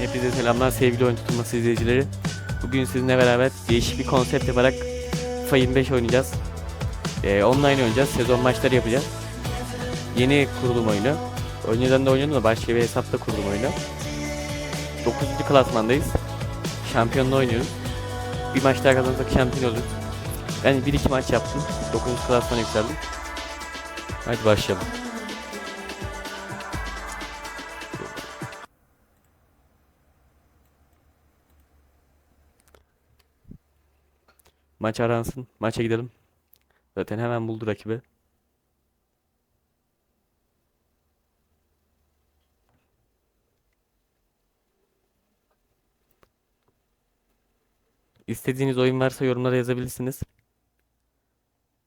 Hepinize selamlar sevgili oyun tutulması izleyicileri. Bugün sizinle beraber değişik bir konsept yaparak FIFA 25 oynayacağız. Ee, online oynayacağız. Sezon maçları yapacağız. Yeni kurulum oyunu. Önceden de oynuyordum da başka bir hesapta kurdum oyunu. 9. klasmandayız. Şampiyonla oynuyoruz. Bir maç daha kazanırsak şampiyon oluruz. Ben 1-2 maç yaptım. 9. klasmana yükseldim. Hadi başlayalım. Maç aransın. Maça gidelim. Zaten hemen buldu rakibi. İstediğiniz oyun varsa yorumlara yazabilirsiniz.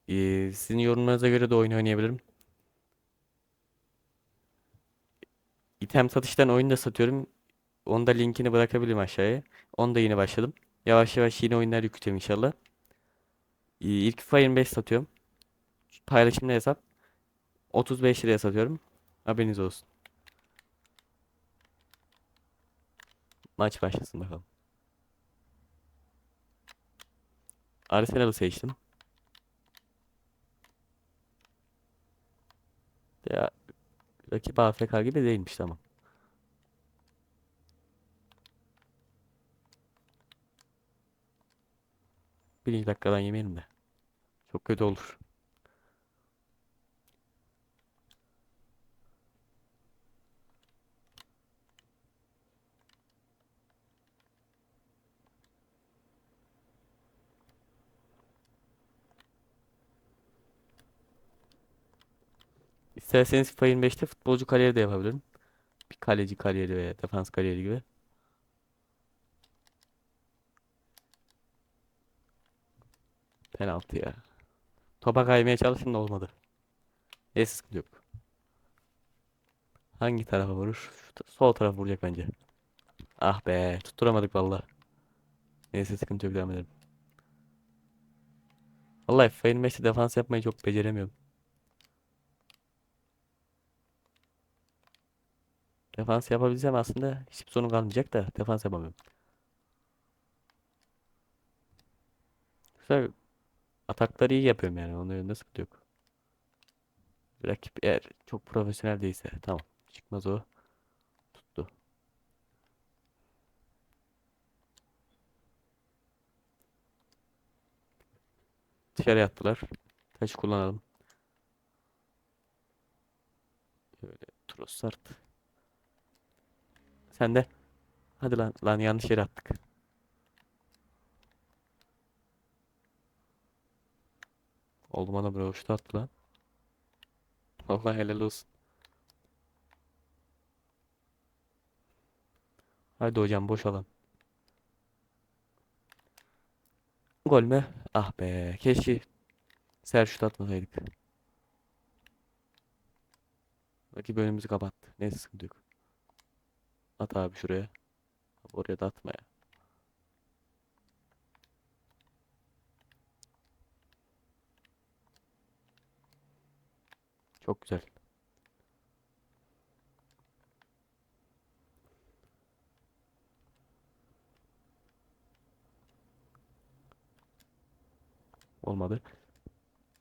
Ee, sizin yorumlarınıza göre de oyun oynayabilirim. İtem satıştan oyun da satıyorum. Onu da linkini bırakabilirim aşağıya. Onu da yeni başladım. Yavaş yavaş yeni oyunlar yükleyeceğim inşallah. Ee, İlk FIFA 25 satıyorum. Paylaşımlı hesap. 35 liraya satıyorum. Haberiniz olsun. Maç başlasın bakalım. Arsenal'ı seçtim. Ya rakip AFK gibi değilmiş tamam. Birinci dakikadan yemeyelim de. Çok kötü olur. İsterseniz FIFA 25'te futbolcu kariyeri de yapabilirim. Bir kaleci kariyeri veya defans kariyeri gibi. Penaltı ya. Topa kaymaya çalıştım da olmadı. Sıkıntı yok. Hangi tarafa vurur? Şu sol taraf vuracak bence. Ah be, tutturamadık valla. Neyse sıkıntı yok devam edelim. Vallahi FIFA 25'te defans yapmayı çok beceremiyorum. Defans yapabilsem aslında hiçbir sorun kalmayacak da defans yapamıyorum. Güzel atakları iyi yapıyorum yani onun önünde sıkıntı yok. Rakip eğer çok profesyonel değilse tamam çıkmaz o. Tuttu. Dışarı attılar. Taş kullanalım. Şöyle Trossard. Sen de. Hadi lan lan yanlış yere attık. Oğlum adam röveşte attı lan. Vallahi helal olsun. Hadi hocam boş alan. Gol mü? Ah be. Keşke ser şut atmasaydık. Rakip önümüzü kapattı. Neyse sıkıntı yok. At abi şuraya. Oraya da atma ya. Çok güzel. Olmadı.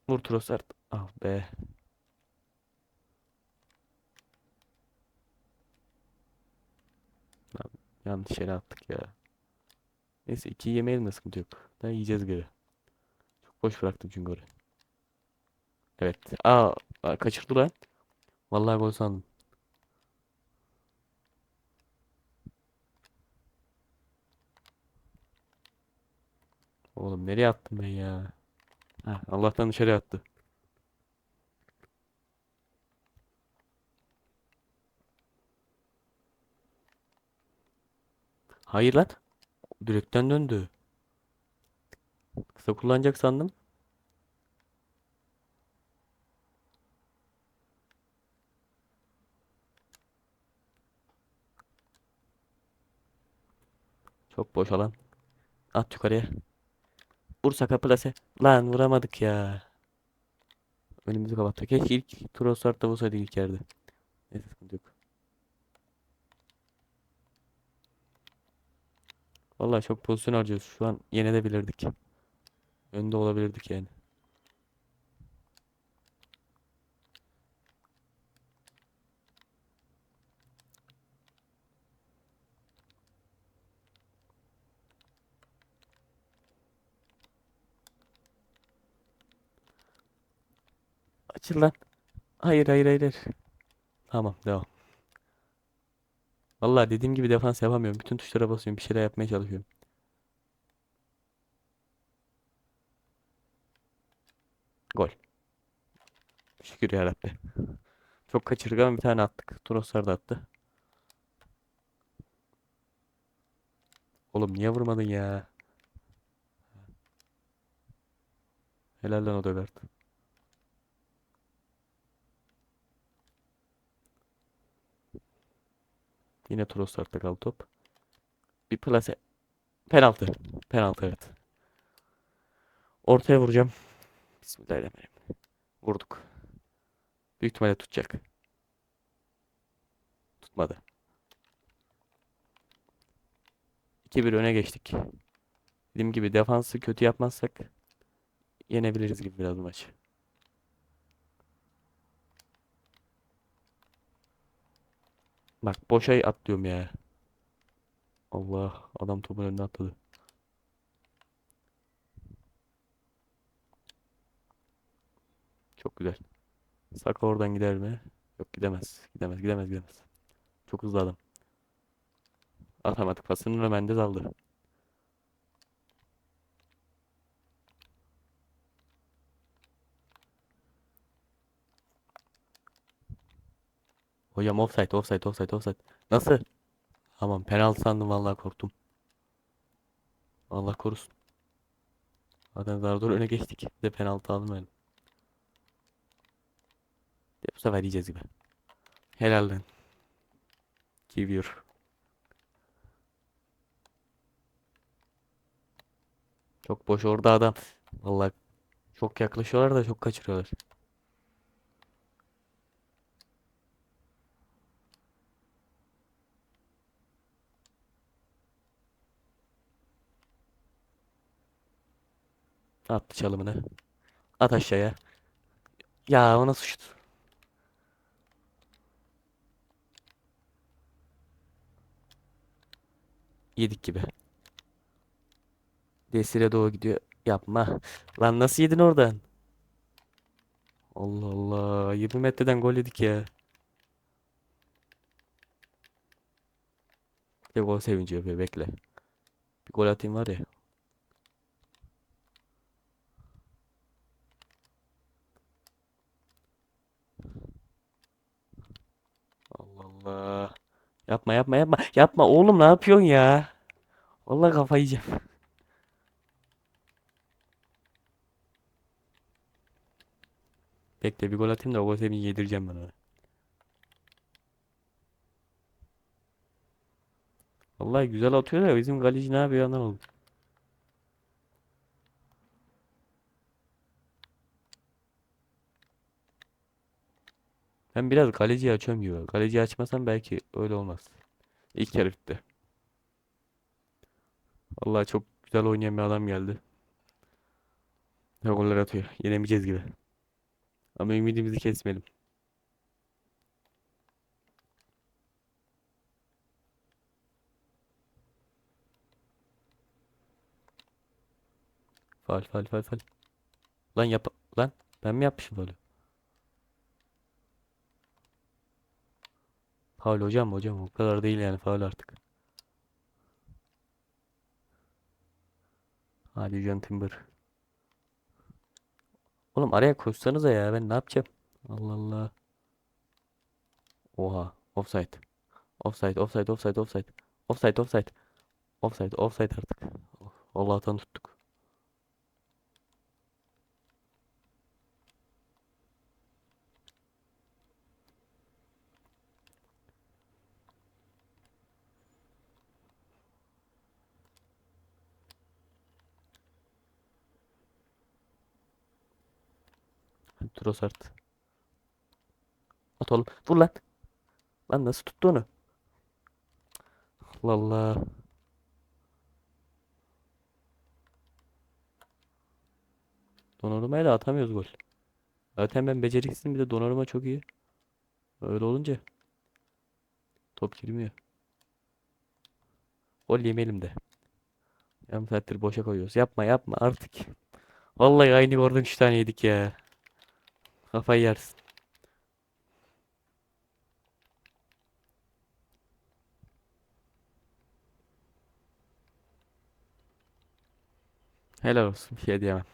Vur Trossard. Ah be. Lan yanlış yere attık ya. Neyse iki yemeyelim de sıkıntı yok. Da yiyeceğiz geri. Çok boş bıraktım çünkü orayı. Evet. Aa, kaçırdı lan. Vallahi gol sandım. Oğlum nereye attım ben ya? Heh, Allah'tan dışarı attı. Hayır lan. Direkten döndü. Kısa kullanacak sandım. Çok boş alan. At yukarıya. Vur saka plase. Lan vuramadık ya. Önümüzü kapattık. Keşke ilk Trossard'da bulsaydık ilk yerde. Neyse sıkıntı yok. Vallahi çok pozisyon harcıyoruz. Şu an yenebilirdik. Önde olabilirdik yani. Açıl lan. Hayır hayır hayır. Tamam devam. Vallahi dediğim gibi defans yapamıyorum. Bütün tuşlara basıyorum. Bir şeyler yapmaya çalışıyorum. Gol. Şükür yarabbi. Çok kaçırgan bir tane attık. Trossard attı. Oğlum niye vurmadın ya? Helal lan Odegaard. Yine Trossard'da kaldı top. Bir plase. Penaltı. Penaltı evet. Ortaya vuracağım. Bismillahirrahmanirrahim. Vurduk. Büyük ihtimalle tutacak. Tutmadı. 2-1 öne geçtik. Dediğim gibi defansı kötü yapmazsak yenebiliriz gibi biraz maç. Bak boşa atlıyorum ya. Allah adam topun önüne atladı. Çok güzel. Saka oradan gider mi? Yok gidemez. Gidemez gidemez gidemez. Çok hızlı adam. Atamadık pasını Mendes aldı. Hocam offside offside offside offside. Nasıl? Tamam penaltı sandım vallahi korktum. Allah korusun. Zaten zar zor öne geçtik. De penaltı ben. Bu sefer yiyeceğiz gibi. Helal lan. Give your. Çok boş orada adam. Vallahi çok yaklaşıyorlar da çok kaçırıyorlar. Attı çalımını. At aşağıya. Ya o nasıl şut? Yedik gibi. Desire doğru gidiyor. Yapma. Lan nasıl yedin oradan? Allah Allah. 20 metreden gol yedik ya. Bir gol sevinci yapıyor. Bekle. Bir gol atayım var ya. Allah. Yapma yapma yapma. Yapma oğlum ne yapıyorsun ya? Vallahi kafayı yiyeceğim. Bekle bir gol atayım da o gol yedireceğim ben ona. Vallahi güzel atıyor da bizim kaleci ne yapıyor anlamadım. Ben biraz kaleciyi açıyorum gibi. Kaleciyi açmasam belki öyle olmaz. İlk yarı bitti. Vallahi çok güzel oynayan bir adam geldi. Ve goller atıyor. Yenemeyeceğiz gibi. Ama ümidimizi kesmeyelim. Faul faul faul faul. Lan yap lan ben mi yapmışım faulü? Faul hocam hocam o kadar değil yani faul artık. Hadi John Timber. Oğlum araya koşsanıza ya ben ne yapacağım? Allah Allah. Oha. Offside. Offside, offside, offside, offside. Offside, offside. Offside, offside artık. Oh, Allah'tan tuttuk. Trossard. At oğlum. Vur lan. Lan nasıl tuttu onu? Allah Allah. Donaruma'ya da atamıyoruz gol. Zaten ben beceriksizim bir de Donnarumma çok iyi. Öyle olunca top girmiyor. Gol yemeyelim de. Yarım saattir boşa koyuyoruz. Yapma yapma artık. Vallahi aynı oradan 3 tane yedik ya. Kafayı yersin. Helal olsun bir şey diyemem.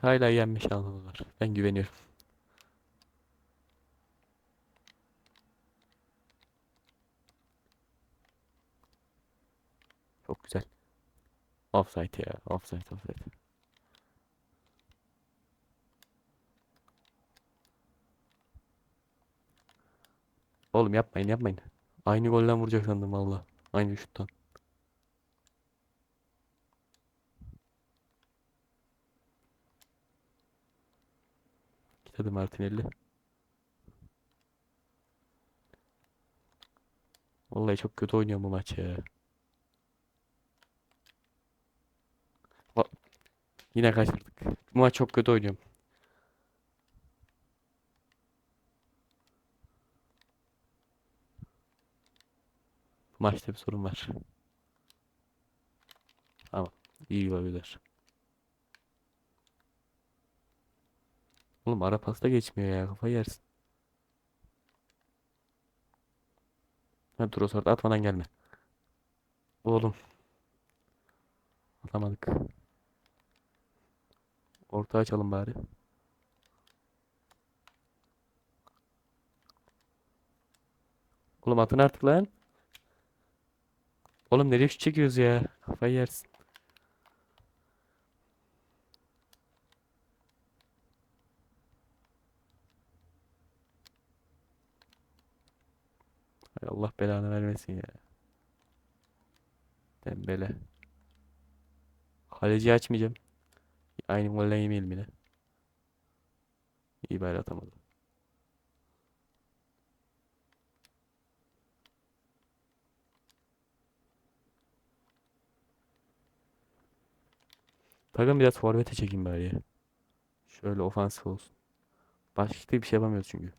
Hala yenmiş şansımız var. Ben güveniyorum. Güzel. Offside ya. Offside offside. Oğlum yapmayın yapmayın. Aynı golden vuracak sandım valla. Aynı şuttan. Git hadi Martinelli. Vallahi çok kötü oynuyor bu maç ya. Yine kaçırdık. Bu maç çok kötü oynuyorum. Bu maçta bir sorun var. Tamam. iyi olabilir. Oğlum ara pasta geçmiyor ya. Kafayı yersin. Hadi Trossard atmadan gelme. Oğlum. Atamadık. Orta açalım bari. Oğlum atın artık lan. Oğlum nereye şut çekiyoruz ya? Kafayı yersin. Hay Allah belanı vermesin ya. Dembele. Kaleci açmayacağım. Aynı golle yemeyelim yine. İyi bari atamadı. Takım biraz forvete çekeyim bari ya. Şöyle ofansif olsun. Başka bir şey yapamıyoruz çünkü.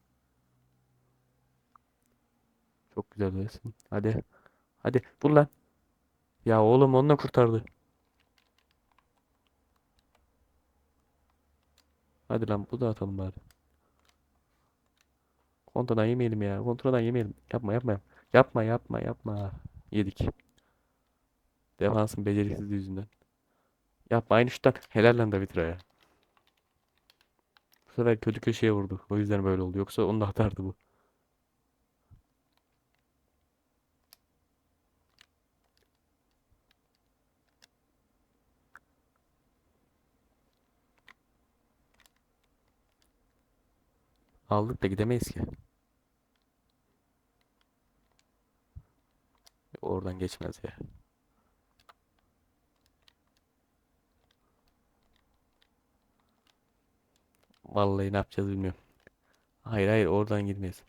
Çok güzel resim. Hadi. Hadi vur lan. Ya oğlum onunla kurtardı. Hadi lan bu da atalım bari. Kontradan yemeyelim ya. Kontradan yemeyelim. Yapma yapma. Yapma yapma yapma. Yedik. Defansın beceriksizliği yüzünden. Yapma aynı şuttan. Helal lan David Raya. Bu sefer kötü köşeye vurdu. O yüzden böyle oldu. Yoksa onu da atardı bu. Aldık da gidemeyiz ki. Oradan geçmez ya. Vallahi ne yapacağız bilmiyorum. Hayır hayır oradan gitmeyiz.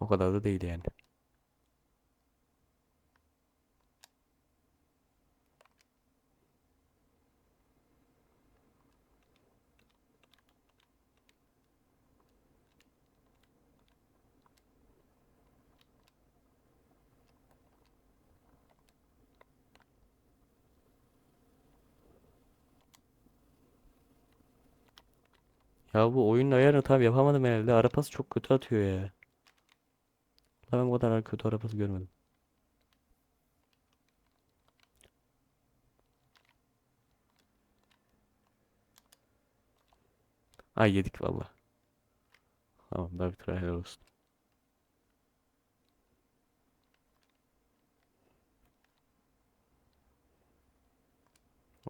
O kadar da değil yani. Ya bu oyunun ayarını tam yapamadım herhalde. Arapası çok kötü atıyor ya. Ben bu kadar kötü arapası görmedim. Ay yedik valla. Tamam David Raya helal olsun.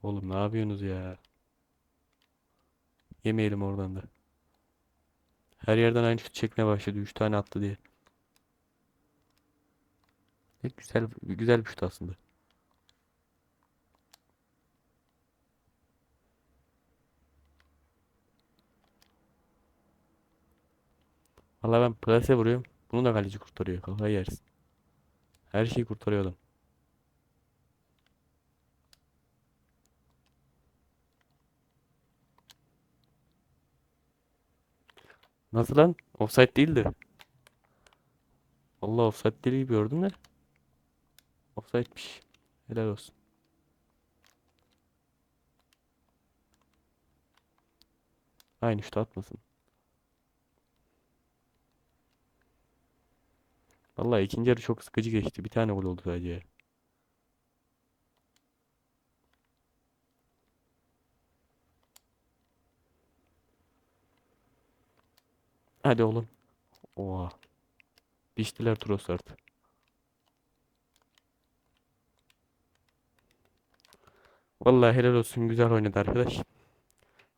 Oğlum ne yapıyorsunuz ya? Yemeyelim oradan da. Her yerden aynı şey çekmeye başladı. 3 tane attı diye. Ne güzel güzel bir şut aslında. Valla ben plase vuruyorum. Bunu da kaleci kurtarıyor. Kafayı yersin. Her şeyi kurtarıyor adam. Nasıl lan? Offside değildi. Allah offside değil gibi gördüm de. Offside'miş. Helal olsun. Aynı şutu atmasın. Vallahi ikinci yarı çok sıkıcı geçti. Bir tane gol oldu sadece. Hadi oğlum. Oha. Diştiler Trossard. Vallahi helal olsun güzel oynadı arkadaş.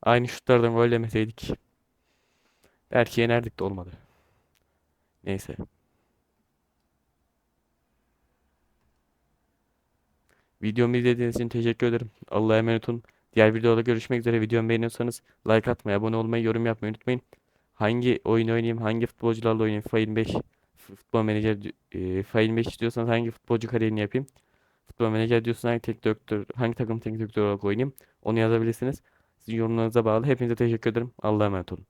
Aynı şutlardan gol yemeseydik. Belki yenerdik de olmadı. Neyse. Videomu izlediğiniz için teşekkür ederim. Allah'a emanet olun. Diğer videoda görüşmek üzere. Videomu beğeniyorsanız like atmayı, abone olmayı, yorum yapmayı unutmayın. Hangi oyun oynayayım, hangi futbolcularla oynayayım, FIFA 25, Futbol Menajer, e, FIFA 25 istiyorsanız hangi futbolcu kariyerini yapayım? Futbol Menajer diyorsanız hangi teknik direktör, hangi takım teknik direktör olarak oynayayım? Onu yazabilirsiniz. Sizin yorumlarınıza bağlı. Hepinize teşekkür ederim. Allah'a emanet olun.